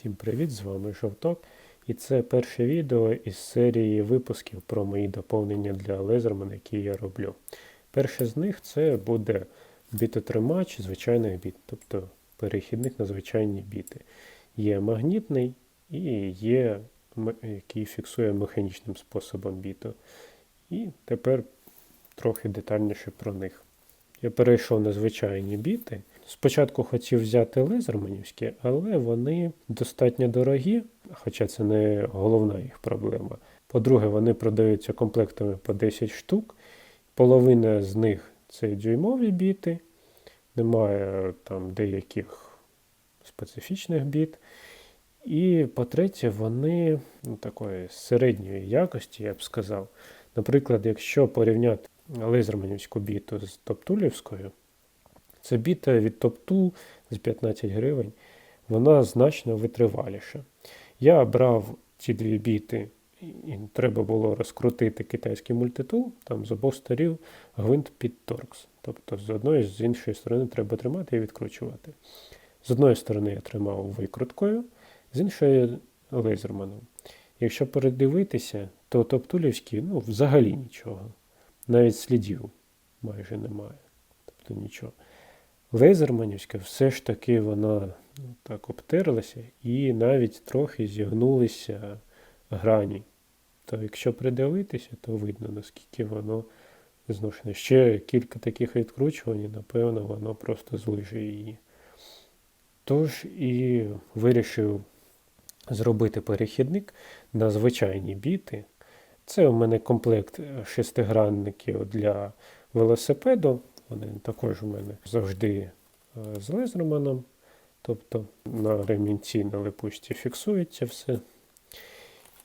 Всім привіт, з вами Жовток. І це перше відео із серії випусків про мої доповнення для Лезерман, які я роблю. Перше з них це буде бітотримач звичайних біт, тобто перехідник на звичайні біти. Є магнітний і є, який фіксує механічним способом біту. І тепер трохи детальніше про них. Я перейшов на звичайні біти. Спочатку хотів взяти лезерманівські, але вони достатньо дорогі, хоча це не головна їх проблема. По-друге, вони продаються комплектами по 10 штук. Половина з них це дюймові біти, немає там деяких специфічних біт. І по-третє, вони ну, такої середньої якості, я б сказав. Наприклад, якщо порівняти лезерманівську біту з топтулівською, це біта від топту з 15 гривень, вона значно витриваліша. Я брав ці дві біти, і треба було розкрутити китайський мультитул, там з обох сторін гвинт під торкс. Тобто з одної з іншої сторони треба тримати і відкручувати. З одної сторони я тримав викруткою, з іншої лезерманом. Якщо передивитися, то топтулівські ну, взагалі нічого. Навіть слідів майже немає. Тобто нічого. Лезерманівська все ж таки вона так обтерлася і навіть трохи зігнулися грані. То якщо придивитися, то видно, наскільки воно зношене. Ще кілька таких відкручувань, напевно, воно просто злиже її. Тож і вирішив зробити перехідник на звичайні біти. Це у мене комплект шестигранників для велосипеду. Вони також у мене завжди е, з лезерманом. Тобто на ремінці на липучці фіксується все.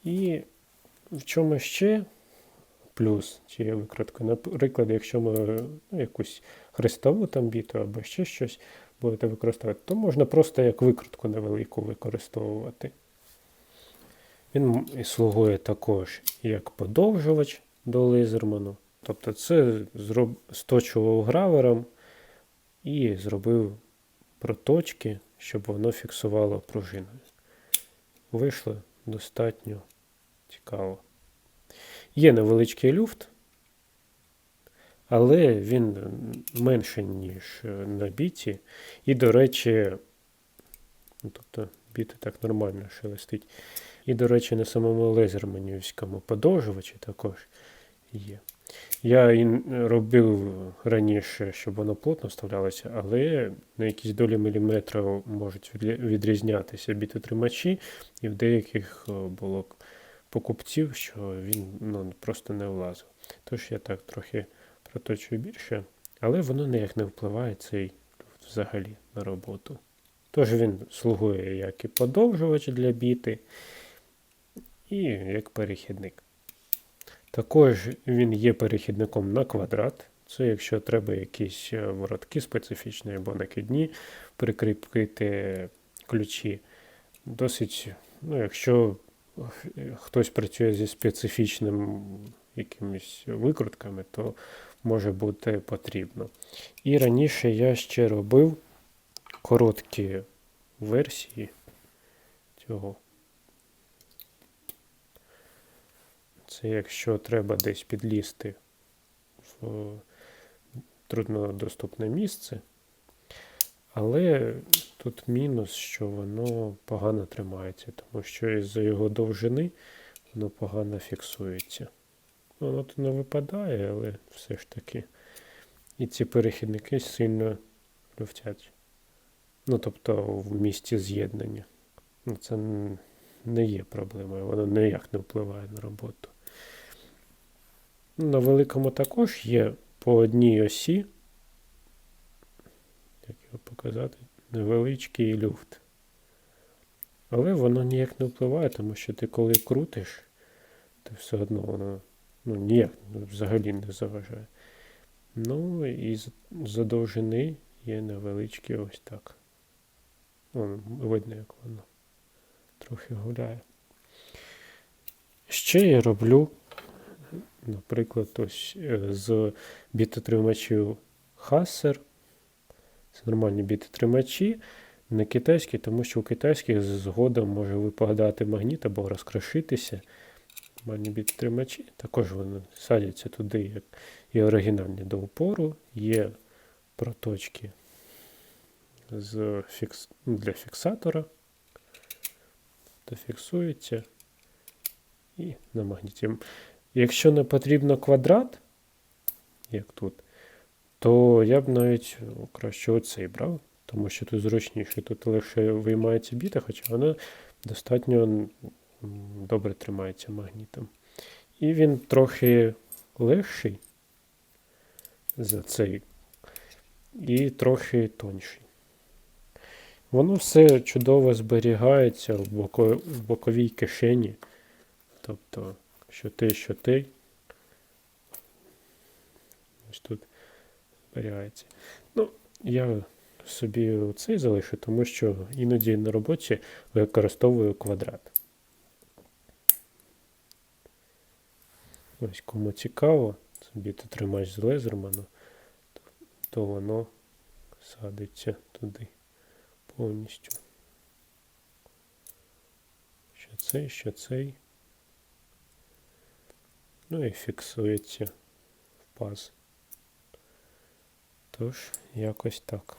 І в чому ще плюс цієї викрутки, наприклад, якщо ми ну, якусь хрестову там біту або ще щось будете використовувати, то можна просто як викрутку невелику використовувати. Він слугує також як подовжувач до лазерману. Тобто це зроб... сточував гравером і зробив проточки, щоб воно фіксувало пружину. Вийшло достатньо цікаво. Є невеличкий люфт, але він менший, ніж на біті. І, до речі, ну, тобто біти так нормально шелестить. І, до речі, на самому лезерманівському подовжувачі також є. Я і робив раніше, щоб воно плотно вставлялося, але на якісь долі міліметра можуть відрізнятися бітотримачі, і в деяких було покупців, що він ну, просто не влазив. Тож я так трохи проточую більше, але воно ніяк не впливає цей взагалі на роботу. Тож він слугує як і подовжувач для біти, і як перехідник. Також він є перехідником на квадрат. Це якщо треба якісь воротки специфічні або накидні, прикріпити ключі. Досить, ну, якщо хтось працює зі специфічним якимись викрутками, то може бути потрібно. І раніше я ще робив короткі версії цього. Це якщо треба десь підлізти в труднодоступне місце. Але тут мінус, що воно погано тримається, тому що із-за його довжини воно погано фіксується. Воно тут не випадає, але все ж таки. І ці перехідники сильно люфтять. Ну, тобто в місці з'єднання. Ну, Це не є проблемою, воно ніяк не впливає на роботу. На великому також є по одній осі, як його показати, невеличкий люфт. Але воно ніяк не впливає, тому що ти коли крутиш, то все одно воно ну, ніяк взагалі не заважає. Ну і з довжини є невеличкий ось так. Вон, видно, як воно трохи гуляє. Ще я роблю Наприклад, ось е, з бітотримачів Hasser. Це нормальні бітотримачі. не китайський, тому що у китайських згодом може випадати магніт або розкрошитися. Манібіт тримачі. Також вони садяться туди, як і оригінальні до упору. Є проточки з фікс... для фіксатора. То фіксується і на магніті. Якщо не потрібно квадрат, як тут, то я б навіть краще оцей брав, тому що тут зручніше. Тут легше виймається біта, хоча вона достатньо добре тримається магнітом. І він трохи легший за цей і трохи тонший. Воно все чудово зберігається в боковій кишені. Тобто, що те, що те. Ось тут зберігається. Ну, я собі цей залишу, тому що іноді на роботі використовую квадрат. Ось кому цікаво, собі тут тримач з то, то воно садиться туди повністю. Що цей, що цей. Ну і фіксується в паз. Тож, якось так.